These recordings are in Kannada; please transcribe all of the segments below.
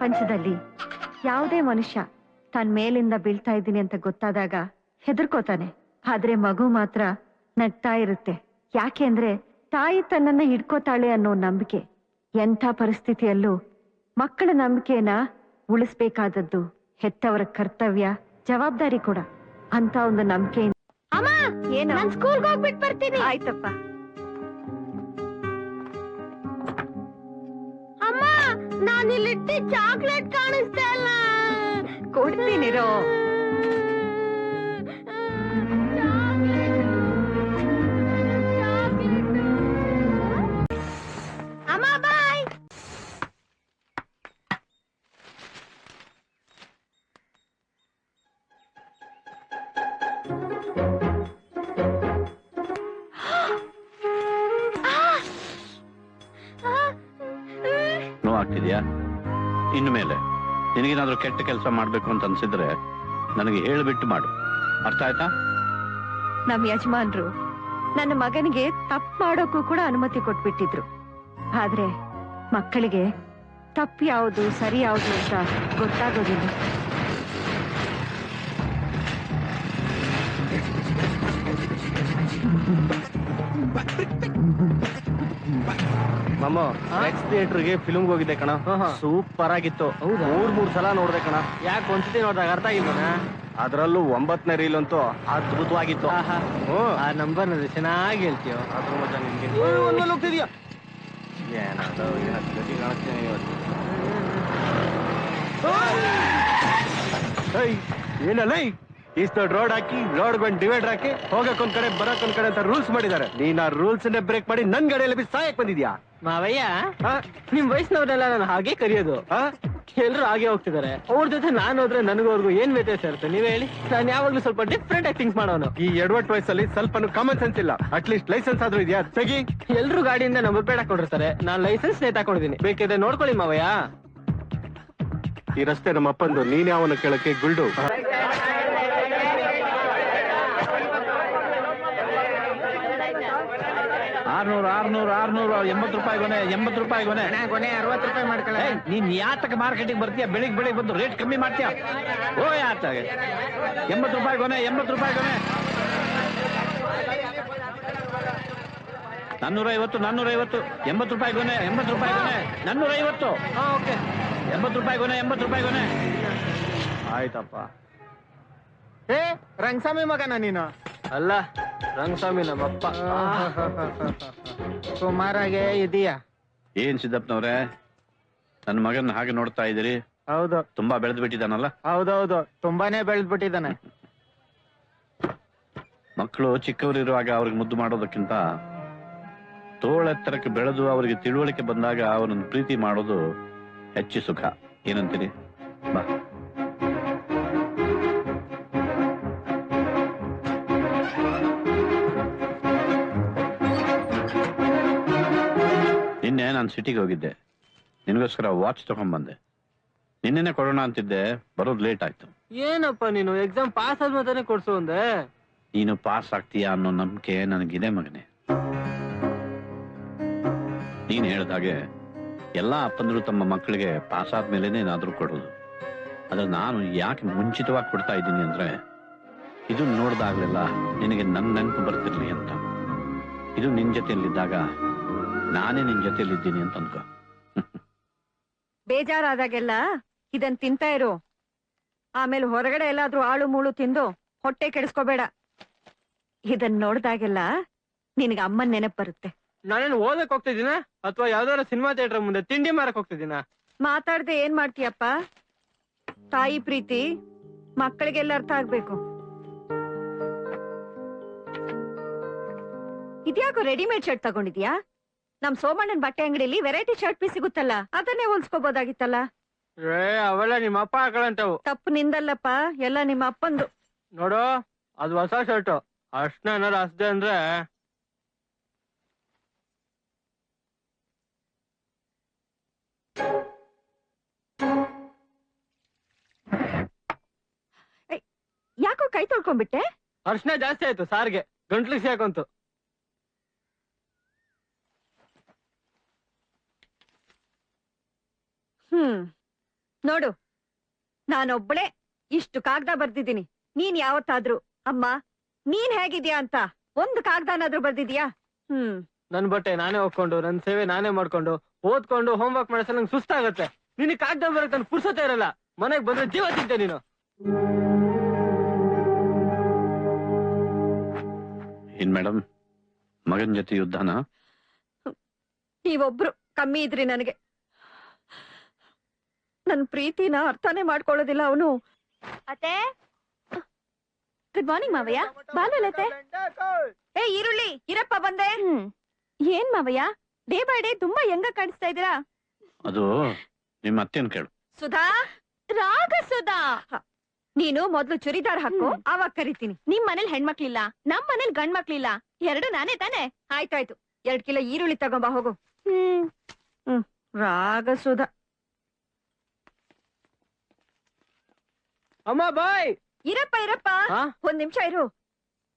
ಪ್ರಪಂಚದಲ್ಲಿ ಯಾವುದೇ ಮನುಷ್ಯ ತನ್ ಮೇಲಿಂದ ಬೀಳ್ತಾ ಇದ್ದೀನಿ ಅಂತ ಗೊತ್ತಾದಾಗ ಹೆದರ್ಕೋತಾನೆ. ಆದ್ರೆ ಮಗು ಮಾತ್ರ ನಗ್ತಾ ಇರುತ್ತೆ. ಯಾಕೆಂದ್ರೆ ತಾಯಿ ತನ್ನನ್ನ ಹಿಡ್ಕೋತಾಳೆ ಅನ್ನೋ ನಂಬಿಕೆ ಎಂಥ ಪರಿಸ್ಥಿತಿಯಲ್ಲೂ ಮಕ್ಕಳ ನಂಬಿಕೆಯನ್ನ ಉಳಿಸ್ಬೇಕಾದದ್ದು ಹೆತ್ತವರ ಕರ್ತವ್ಯ ಜವಾಬ್ದಾರಿ ಕೂಡ. ಅಂತ ಒಂದು ನಂಬಿಕೆಯಿಂದ ಅಮ್ಮ ಏನು ನಾನು ಸ್ಕೂಲ್ಗೆ ಹೋಗ್ಬಿಟ್ಟು ಬರ್ತೀನಿ. ಆಯ್ತಪ್ಪ. ನಾನು ಇಲ್ಲಿಟ್ಟಿ ಚಾಕ್ಲೇಟ್ ಕಾಣಿಸ್ತಾ ಇಲ್ಲ. ಕೊಡ್ತೀನಿರೋ ನೋವಾಗ್ತಿದ್ಯಾ ಇನ್ನು ಮೇಲೆ ನಿನಗೇನಾದ್ರೂ ಕೆಟ್ಟ ಕೆಲಸ ಮಾಡ್ಬೇಕು ಅಂತ ಅನ್ಸಿದ್ರೆ ನನಗೆ ಹೇಳ್ಬಿಟ್ಟು ಮಾಡು. ಅರ್ಥ ಆಯ್ತಾ? ನಮ್ ಯಜಮಾನ್ರು ನನ್ನ ಮಗನಿಗೆ ತಪ್ಪು ಮಾಡೋಕ್ಕೂ ಕೂಡ ಅನುಮತಿ ಕೊಟ್ಬಿಟ್ಟಿದ್ರು. ಆದ್ರೆ ಮಕ್ಕಳಿಗೆ ತಪ್ಪು ಯಾವುದು ಸರಿ ಯಾವುದು ಅಂತ ಗೊತ್ತಾಗೋದಿಲ್ಲ. ಮಮ್ಮ ನೆಕ್ಸ್ಟ್ ಥಿಯೇಟರ್ಗೆ ಫಿಲ್ಮ್ ಹೋಗಿದ್ದೆ ಕಣ. ಸೂಪರ್ ಆಗಿತ್ತು. ಮೂರ್ ಮೂರ್ ಸಲ ನೋಡ್ದೆ ಕಣ. ಯಾಕೆ ಒಂದ್ಸತಿ ನೋಡಿದಾಗ ಅರ್ಥ ಆಗಿಲ್ಲ ಅದ್ರಲ್ಲೂ ಒಂಬತ್ತನೇ ರೀಲ್ ಅಂತೂ ಅದ್ಭುತವಾಗಿತ್ತು. ಆ ನಂಬರ್ ಚೆನ್ನಾಗಿ ಹೇಳ್ತೀಯ. ಅದ್ರ ಮಜಾ ನಿನ್ಗೆ. ಹೋಗ್ತಿದ್ಯಾ? ಏನದು ಏನದು ಗತಿ ಕಾಣಿಸ್ತೀನಿ ಇವತ್ತು ಏನಲ್ಲ ಇಷ್ಟ ರೋಡ್ ಹಾಕಿ ರೋಡ್ ಬಂದ್ ಡಿವೈಡರ್ ಹಾಕಿ ಹೋಗಕ್ ಒಂದ್ ಕಡೆ ಬರಕ್ ಒಂದ್ ಕಡೆ ಅಂತ ರೂಲ್ಸ್ ಮಾಡಿದ್ದಾರೆ. ನೀನ್ ಆ ರೂಲ್ಸ್ ಬ್ರೇಕ್ ಮಾಡಿ ನನ್ ಗಾಡಿಯಲ್ಲಿ ಬಿ ಸಾಯಕ್ ಬಂದಿದ್ಯಾ? ಮಾವಯ್ಯ? ನಿಮ್ ವಯಸ್ಸಿನವ್ರನ್ನೆಲ್ಲ ನಾನು ಹಾಗೆ ಕರೆಯೋದು? ಎಲ್ರು ಹಾಗೆ ಹೋಗ್ತಿದ್ದಾರೆ. ಅವ್ರ ಜೊತೆ ನಾನು ಹೋದ್ರೆ ನನಗೋರ್ಗು ಏನ್ ವ್ಯತ್ಯಾಸ ಇರುತ್ತೆ? ನೀವ್ ಹೇಳಿ. ನಾನು ಯಾವಾಗ್ಲೂ ಸ್ವಲ್ಪ ಡಿಫ್ರೆಂಟ್ ಆಗಿ ಥಿಂಕ್ ಮಾಡೋನು. ಈ ಎಡವಟ್ ವಯಸ್ಸಲ್ಲಿ ಸ್ವಲ್ಪ ಕಾಮನ್ ಸೆನ್ಸ್ ಇಲ್ಲ. ಅಟ್ಲೀಸ್ಟ್ ಲೈಸೆನ್ಸ್ ಆದ್ರೂ ಇದೆಯಾ? ತೆಗಿ. ಎಲ್ರು ಗಾಡಿಯಿಂದ ನಂಬರ್ ಪ್ಲೇಟ್ ಹಾಕೊಂಡಿರ್ತಾರೆ ನಾನ್ ಲೈಸೆನ್ಸ್ ನೇತಾಕೊಂಡಿದ್ದೀನಿ ಬೇಕಿದ್ರೆ ನೋಡ್ಕೊಳ್ಳಿ ಮಾವಯ್ಯ. ಈ ರಸ್ತೆ ನಮ್ಮ ಅಪ್ಪಂದು ನೀನ್ ಯಾವನ ಕೇಳಕ್ಕೆ ಗುಲ್ಡು. ಆರ್ನೂರು ಆರ್ನೂರು ಆರ್ನೂರು ಎಂಬತ್ತು ರೂಪಾಯಿ ಕೊನೆ ಎಂಬತ್ತು ರೂಪಾಯಿ ಕೊನೆ ಕೊನೆ ಅರವತ್ತು ರೂಪಾಯಿ ಮಾಡ್ಕೊಳ್ಳ ನೀನ್ ಯಾತಕ ಮಾರ್ಕೆಟಿಗೆ ಬರ್ತೀಯ? ಬೆಳಿಗ್ಗೆ ಬೆಳಿಗ್ಗೆ ಬಂದು ರೇಟ್ ಕಮ್ಮಿ ಮಾಡ್ತೀಯ? ಓ ಯಾತ. ಎಂಬತ್ತು ರೂಪಾಯಿ ಕೊನೆ ಎಂಬತ್ತು ರೂಪಾಯಿ ಕೊನೆ ನಾನ್ನೂರೈವತ್ತು ನಾನ್ನೂರೈವತ್ತು. ನಾನ್ನೂರ ಎಂಬತ್ತು ರೂಪಾಯಿ ಕೊನೆ ಎಂಬತ್ತು ರೂಪಾಯಿ ಕೊನೆ ನಾನ್ನೂರೈವತ್ತು. ಓಕೆ. ಎಂಬತ್ತು ರೂಪಾಯಿ ಕೊನೆ ಎಂಬತ್ತು ರೂಪಾಯಿ ಕೊನೆ ಆಯ್ತಪ್ಪ. ಏ ರಂಗಸ್ವಾಮಿ ಮಗನ ನೀನು? ಅಲ್ಲ. ರಂಗಸ್ವಾಮಿ ನಮ್ಮಪ್ಪ. ಸುಮಾರಾಗೆ ಇದೀಯಾ? ಏನ್ ಸಿದ್ದಪ್ಪನವ್ರೆ? ನನ್ನ ಮಗನ ಹಾಗೆ ನೋಡ್ತಾ ಇದ್ದೀರಿ. ಹೌದು. ತುಂಬಾ ಬೆಳೆದು ಬಿಟ್ಟಿದ್ದಾನಲ್ಲ ಹೌದೌದು ತುಂಬಾನೇ ಬೆಳೆದ್ಬಿಟ್ಟಿದ್ದಾನೆ. ಮಕ್ಕಳು ಚಿಕ್ಕವರಿರುವಾಗ ಅವ್ರಿಗೆ ಮುದ್ದು ಮಾಡೋದಕ್ಕಿಂತ ತೋಳೆತ್ತರಕ್ಕೆ ಬೆಳೆದು ಅವರಿಗೆ ತಿಳುವಳಿಕೆ ಬಂದಾಗ ಅವರನ್ನು ಪ್ರೀತಿ ಮಾಡೋದು ಹೆಚ್ಚು ಸುಖ. ಏನಂತೀರಿ? ಬಾ. ನಾನು ಸಿಟಿಗೆ ಹೋಗಿದ್ದೆ. ನಿನಗೋಸ್ಕರ ವಾಚ್ ತಗೊಂಡ್ಬಂದೆ. ನಿನ್ನೆನೆ ಕೊಡೋಣ ಅಂತಿದ್ದೆ ಬರೋದು ಲೇಟ್ ಆಯ್ತು. ಏನಪ್ಪ ನೀನು? ಎಕ್ಸಾಮ್ ಪಾಸ್ ಆದ್ಮೇಲೆ ಕೊಡ್ಸು ಅಂದೆ? ನೀನು ಪಾಸ್ ಆಗ್ತೀಯಾ ಅನ್ನೋ ನಂಬಿಕೆ ನನಗಿದೆ ಮಗನೇ. ನೀನ್ ಹೇಳ್ದಾಗೆ ಎಲ್ಲಾ ಅಪ್ಪಂದರು ತಮ್ಮ ಮಕ್ಕಳಿಗೆ ಪಾಸ್ ಆದ್ಮೇಲೆ ಏನಾದ್ರೂ ಕೊಡೋದು. ಆದ್ರೆ ನಾನು ಯಾಕೆ ಮುಂಚಿತವಾಗಿ ಕೊಡ್ತಾ ಇದ್ದೀನಿ ಅಂದ್ರೆ ಇದು ನೋಡ್ದಾಗ್ಲೆಲ್ಲ ನಿನಗೆ ನನ್ನ ನೆನಪು ಬರ್ತಿರ್ಲಿ ಅಂತ. ಇದು ನಿನ್ ಜೊತೆಯಲ್ಲಿದ್ದಾಗ ನಾನೇ ನಿನ್ ಜೊತೆಯಲ್ಲಿದ್ದೀನಿ ಅಂತ ಅನ್ಕೋ. ಬೇಜಾರಾದಾಗೆಲ್ಲ ಇದನ್ ತಿಂತಾ ಇರು. ಆಮೇಲೆ ಹೊರಗಡೆ ಎಲ್ಲಾದ್ರೂ ಆಳು ಮೂಳು ತಿಂದು ಹೊಟ್ಟೆ ಕೆಡಿಸ್ಕೋಬೇಡ. ಇದನ್ ನೋಡ್ದಾಗೆಲ್ಲ ನಿನಗೆ ಅಮ್ಮನ್ ನೆನಪ್ ಬರುತ್ತೆ. ನಾನೇನು ಓದಕ್ ಹೋಗ್ತಿದ್ದೀನ? ಅಥವಾ ಯಾವ್ದಾರ ಸಿನಿಮಾ ಥಿಯೇಟರ್ ಮುಂದೆ ತಿಂಡಿ ಮಾರಕ್ ಹೋಗ್ತಿದ್ದೀನ? ಮಾತಾಡ್ದೆ ಏನ್ ಮಾಡ್ತೀಯಪ್ಪ? ತಾಯಿ ಪ್ರೀತಿ ಮಕ್ಕಳಿಗೆಲ್ಲ ಅರ್ಥ ಆಗ್ಬೇಕು. ಇದ್ಯಾಕೋ ರೆಡಿಮೇಡ್ ಶರ್ಟ್ ತಗೊಂಡಿದ್ಯಾ? ನಮ್ ಸೋಮಣ್ಣನ್ ಬಟ್ಟೆ ಅಂಗಡಿಲಿ ವೆರೈಟಿ ಶರ್ಟ್ ಪೀಸ್ ಸಿಗುತ್ತಲ್ಲ ಅದನ್ನೇ ಹೊಲ್ಸ್ಕೋಬೋದಾಗಿತ್ತಲ್ಲ? ಏ ಅವೆಲ್ಲ ನಿಮ್ಮ ಅಪ್ಪ ಹಾಕೊಳ್ಳಂತವು ತಪ್ಪು ನಿಂದಲ್ಲಪ್ಪ ಎಲ್ಲ ನಿಮ್ಮ ಅಪ್ಪಂದು. ನೋಡು ಅದು ಹೊಸ ಶರ್ಟು ಅಷ್ಟ ಏನಾರು ಹಸ್ದೆ ಅಂದ್ರೆ ಯಾಕೋ ಕೈ ತೊಳ್ಕೊಂಡ್ಬಿಟ್ಟೆ? ಅರ್ಶನ ಜಾಸ್ತಿ ಆಯ್ತು ಸಾರ್ಗೆ. ಗಂಟ್ಲಿಗೆ ಸಾಕಂತು. ಹ್ಮ್. ನೋಡು ನಾನೊಬ್ಬಳೆ ಇಷ್ಟು ಕಾಗ್ದ ಬರ್ದಿದ್ದೀನಿ. ನೀನ್ ಯಾವತ್ತಾದ್ರೂ ಅಮ್ಮ ನೀನ್ ಹೇಗಿದ್ಯಾ ಅಂತ ಒಂದು ಕಾಗ್ದನಾದ್ರೂ ಬರ್ದಿದ್ಯಾ? ಹ್ಮ್. ನನ್ ಬಟ್ಟೆ ನಾನೇ ಹೋಗ್ಕೊಂಡು ನನ್ ಸೇವೆ ನಾನೇ ಮಾಡ್ಕೊಂಡು ಓದ್ಕೊಂಡು ಹೋಮ್ ವರ್ಕ್ ಮಾಡಿಸ ನಂಗೆ ಸುಸ್ತಾಗತ್ತೆ. ನಿನ್ ಕಾಗ್ದ ಬರುತ್ತೆ ನನ್ ಪುರ್ಸತೆ ಇರಲ್ಲ. ಮನೆಗ್ ಬಂದ್ರೆ ಜೀವ ತಿಂತೆ ನೀನು. ಏನ್ ಮೇಡಮ್ ಮಗನ್ ಜೊತೆ ಯುದ್ಧನ? ನೀವೊಬ್ರು ಕಮ್ಮಿ ಇದ್ರಿ ನನಗೆ. ನನ್ ಪ್ರೀತಿನ ಅರ್ಥನೇ ಮಾಡ್ಕೊಳ್ಳೋದಿಲ್ಲ ಅವನು. ಅತ್ತೆ? ಗುಡ್ ಮಾರ್ನಿಂಗ್ ಮಾವಯ್ಯ. ಬಾಲಲತೆ ಏ ಈರುಳ್ಳಿ ಇರಪ್ಪ ಬಂದೆ. ಏನ್ ಮಾವಯ್ಯ? ಡೇ ಬೈ ಡೇ ತುಂಬಾ ಹೆಂಗ ಕಾಣಿಸ್ತಾ ಇದೀರಾ ಅದು ನಿಮ್ಮ ಅತ್ತೆನ್ ಕೇಳು. ಸುಧಾ? ರಾಗ ಸುಧಾ ನೀನು ಮೊದ್ಲು ಚುರಿದಾರ್ ಹಾಕು ಆವಾಗ ಕರಿತೀನಿ. ನಿಮ್ ಮನೇಲಿ ಹೆಣ್ಮಕ್ಳಿಲ್ಲ ನಮ್ ಮನೇಲಿ ಗಂಡ್ ಮಕ್ಳಿಲ್ಲ ಎರಡು ನಾನೇ ತಾನೆ? ಆಯ್ತಾಯ್ತು. ಎರಡ್ ಕಿಲೋ ಈರುಳ್ಳಿ ತಗೊಂಬ ಹೋಗು. ಹ್ಮ್. ಹ್ಮ್. ರಾಗ ಸುಧಾ ಅಮ್ಮ ಬಾಯ್ ಇರಪ್ಪ ಇರಪ್ಪ ಹಾ ಒಂದ್ ನಿಮಿಷ ಇರು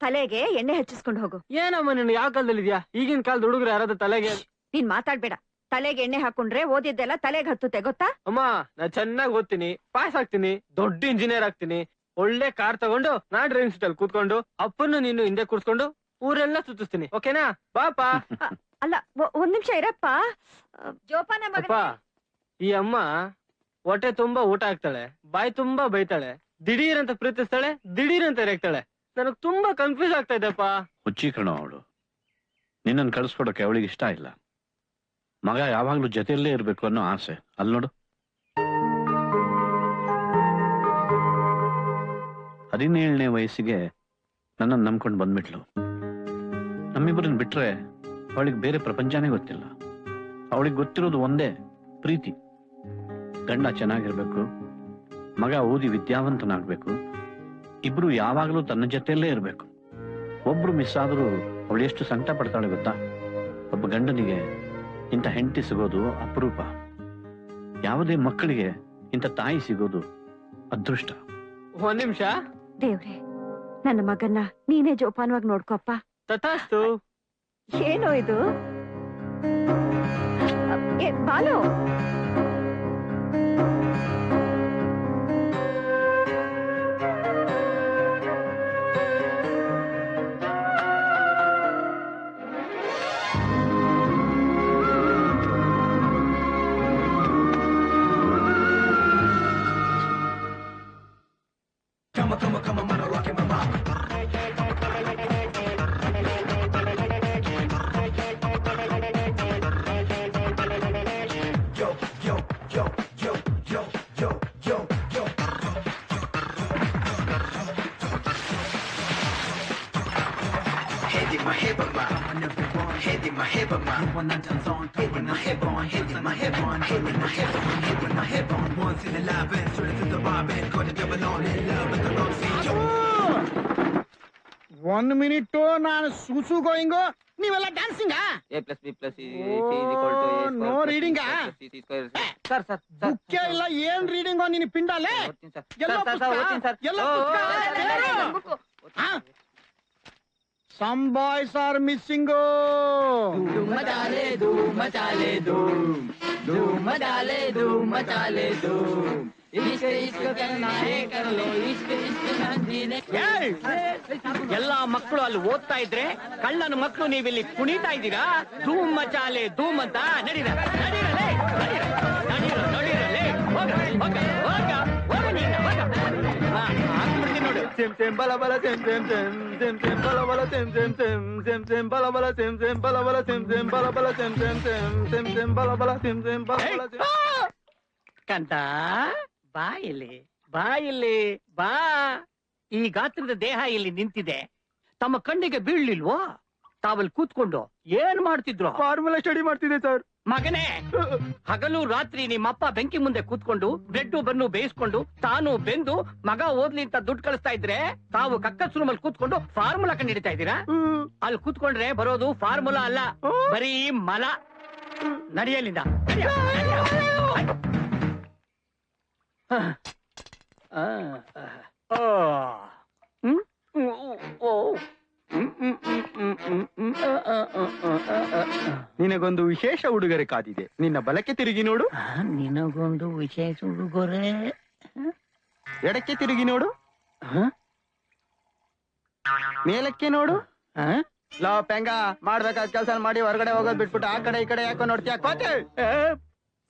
ತಲೆಗೆ ಎಣ್ಣೆ ಹಚ್ಚಿಸ್ಕೊಂಡು ಹೋಗು. ಏನಮ್ಮ ನೀನು ಯಾವ ಕಾಲದಲ್ಲಿ ಇದೆಯಾ ಈಗಿನ ಕಾಲದ ಹುಡುಗರು ಯಾರಾದ್ರೂ ತಲೆಗೆ ನೀನ್ ಮಾತಾಡ್ಬೇಡ. ತಲೆಗೆ ಎಣ್ಣೆ ಹಾಕೊಂಡ್ರೆ ಓದಿದ್ದೆಲ್ಲ ತಲೆಗೆ ಹತ್ತುತ್ತೆ ಗೊತ್ತಾ ಅಮ್ಮ ನಾ ಚೆನ್ನಾಗಿ ಓದ್ತೀನಿ ಪಾಸ್ ಆಗ್ತೀನಿ ದೊಡ್ಡ ಇಂಜಿನಿಯರ್ ಆಗ್ತೀನಿ. ಒಳ್ಳೆ ಕಾರ್ ತಗೊಂಡು ನಾ ಡ್ರೈವಿಂಗ್ ಸೀಟ್ ಅಲ್ಲಿ ಕೂತ್ಕೊಂಡು ಅಪ್ಪನ್ನು ನೀನು ಹಿಂದೆ ಕೂರ್ಸ್ಕೊಂಡು ಊರೆಲ್ಲ ಸುತ್ತಿಸ್ತೀನಿ. ಓಕೆನಾ? ಪಾಪ ಅಲ್ಲ ಒ- ಒಂದ್ ನಿಮಿಷ ಇರಪ್ಪ. ಆ, ಜೋಪಾನ ಅಪ್ಪ ಮಗನೇ. ಈ ಅಮ್ಮ ಹೊಟ್ಟೆ ತುಂಬಾ ಊಟ ಹಾಕ್ತಾಳೆ, ಬಾಯಿ ತುಂಬಾ ಬೈತಾಳೆ, ದಿಢೀರ್ ಅಂತ ಪ್ರೀತಿಸ್ತಾಳೆ, ದಿಢೀರ್ ಅಂತ ರೇಗ್ತಾಳೆ. ನನಗ್ ತುಂಬಾ ಕನ್ಫ್ಯೂಸ್ ಆಗ್ತಾ ಇದೆಪ್ಪ ಹುಚ್ಚಿ ಅವಳು. ನಿನ್ನನ್ ಕಳಿಸ್ಕೊಡಕ್ಕೆ ಅವಳಿಗೆ ಇಷ್ಟ ಇಲ್ಲ. ಮಗ ಯಾವಾಗ್ಲೂ ಜೊತೆಯಲ್ಲೇ ಇರ್ಬೇಕು ಅನ್ನೋ ಆಸೆ. ಅಲ್ಲಿ ನೋಡು. ಹದಿನೇಳನೇ ವಯಸ್ಸಿಗೆ ನನ್ನನ್ನು ನಂಬ್ಕೊಂಡು ಬಂದ್ಬಿಟ್ಲು. ನಮ್ಮಿಬ್ಬರನ್ನ ಬಿಟ್ರೆ ಅವಳಿಗೆ ಬೇರೆ ಪ್ರಪಂಚನೇ ಗೊತ್ತಿಲ್ಲ. ಅವಳಿಗೆ ಗೊತ್ತಿರೋದು ಒಂದೇ ಪ್ರೀತಿ. ಗಂಡ ಚೆನ್ನಾಗಿರ್ಬೇಕು ಮಗ ಓದಿ ವಿದ್ಯಾವಂತನಾಗ್ಬೇಕು ಇಬ್ರು ಯಾವಾಗಲೂ ತನ್ನ ಜೊತೆಯಲ್ಲೇ ಇರಬೇಕು. ಒಬ್ರು ಮಿಸ್ ಆದರೂ ಅವಳು ಎಷ್ಟು ಸಂಕಟ ಪಡ್ತಾಳೆ ಗೊತ್ತಾ? ಒಬ್ಬ ಗಂಡನಿಗೆ ಇಂಥ ಹೆಂಡತಿ ಸಿಗೋದು ಅಪರೂಪ. ಯಾವುದೇ ಮಕ್ಕಳಿಗೆ ಇಂಥ ತಾಯಿ ಸಿಗೋದು ಅದೃಷ್ಟ. ಒಂದ್ ನಿಮಿಷ. ದೇವ್ರೆ ನನ್ನ ಮಗನ್ನ ನೀನೇ ಜೋಪಾನವಾಗಿ ನೋಡ್ಕೊಪ್ಪ. ತಥಾಸ್ತು. ಏನೋ ಇದು? ಏ, Balu. head in my head on my when I on head on in my head on when I head on when I head on once in a lab and to the bar and got a double on in love with the Roxy one minute ನಾನು ಸುಸು ಗೋಯಿಂಗ್ ನೀವೆಲ್ಲ dancing A plus B plus no reading sir sir ಮುಖ್ಯ ಇಲ್ಲ ಏನ್ ರೀಡಿಂಗ್ ನಿನ್ ಪಿಂಡಲ್ಲೇ ಎಲ್ಲ ಎಲ್ಲ Some boys are missing. Doom dale, doom dale, doom. Doom dale, doom dale, doom. ಎಲ್ಲ ಮಕ್ಕಳು ಅಲ್ಲಿ ಓದ್ತಾ ಇದ್ರೆ ಕಳ್ಳನ ಮಕ್ಕಳು ನೀವಿಲ್ಲಿ ಕುಣಿತಾ ಇದ್ದೀರಾ ಧೂಮ್ ಮಚಾಲೆ ಧೂಮ್ ಅಂತ ನಡೀರ ನಡೀರ ಹಾಕ್ಬಿಡ್ತೀನಿ tem bala bala tem tem tem tem tem bala bala tem tem tem tem tem bala bala tem tem bala bala tem tem bala bala tem tem tem tem tem bala bala tem tem bala bala ಕಂತ ಬಾ ಇಲ್ಲಿ ಬಾ ಇಲ್ಲಿ ಬಾ ಈ ಗಾತ್ರದ ದೇಹ ಇಲ್ಲಿ ನಿಂತಿದೆ ತಮ್ಮ ಕಣ್ಣಿಗೆ ಬೀಳ್ಲಿಲ್ವೋ ತಾವಲ್ಲಿ ಕೂತ್ಕೊಂಡು ಏನ್ ಮಾಡ್ತಿದ್ರು ಫಾರ್ಮುಲಾ ಸ್ಟಡಿ ಮಾಡ್ತಿದೆ ಸರ್ ಮಗನೇ ಹಗಲು ರಾತ್ರಿ ನಿಮ್ಮಪ್ಪ ಬೆಂಕಿ ಮುಂದೆ ಕೂತ್ಕೊಂಡು ಬ್ರೆಡ್ ಬನ್ನು ಬೇಯಿಸ್ಕೊಂಡು ತಾನು ಬೆಂದು ಮಗ ಓದ್ಲಿ ಅಂತ ದುಡ್ಡು ಕಳಿಸ್ತಾ ಇದ್ರೆ ತಾವು ಕಕ್ಕಸ್ ರೂಮಲ್ಲಿ ಕೂತ್ಕೊಂಡು ಫಾರ್ಮುಲಾ ಕಂಡು ಹಿಡಿತಾ ಇದ್ದೀರಾ ಅಲ್ಲಿ ಕೂತ್ಕೊಂಡ್ರೆ ಬರೋದು ಫಾರ್ಮುಲಾ ಅಲ್ಲ ಬರೀ ಮಲ ನಡೆಯಲಿಂದ ಹ್ಮ್ ಓ ಆ, ಹ್ಮ್ ಹ್ಮ್ ಹ್ಮ್? ನಿನಗೊಂದು ವಿಶೇಷ ಉಡುಗೊರೆ ಕಾದಿದೆ. ನಿನ್ನ ಬಲಕ್ಕೆ ತಿರುಗಿ ನೋಡು. ನಿನಗೊಂದು ವಿಶೇಷ ಉಡುಗೊರೆ? ಎಡಕ್ಕೆ ತಿರುಗಿ ನೋಡು. ಮೇಲಕ್ಕೆ ನೋಡು. ಲೋ ಪೆಂಗ ಮಾಡ್ಬೇಕಾದ ಕೆಲಸ ಮಾಡಿ ಹೊರಗಡೆ ಹೋಗೋದ್ ಬಿಟ್ಬಿಟ್ಟು ಆ ಕಡೆ ಈ ಕಡೆ ಯಾಕೋ ನೋಡ್ತೀಯ? ಕೋತೆ!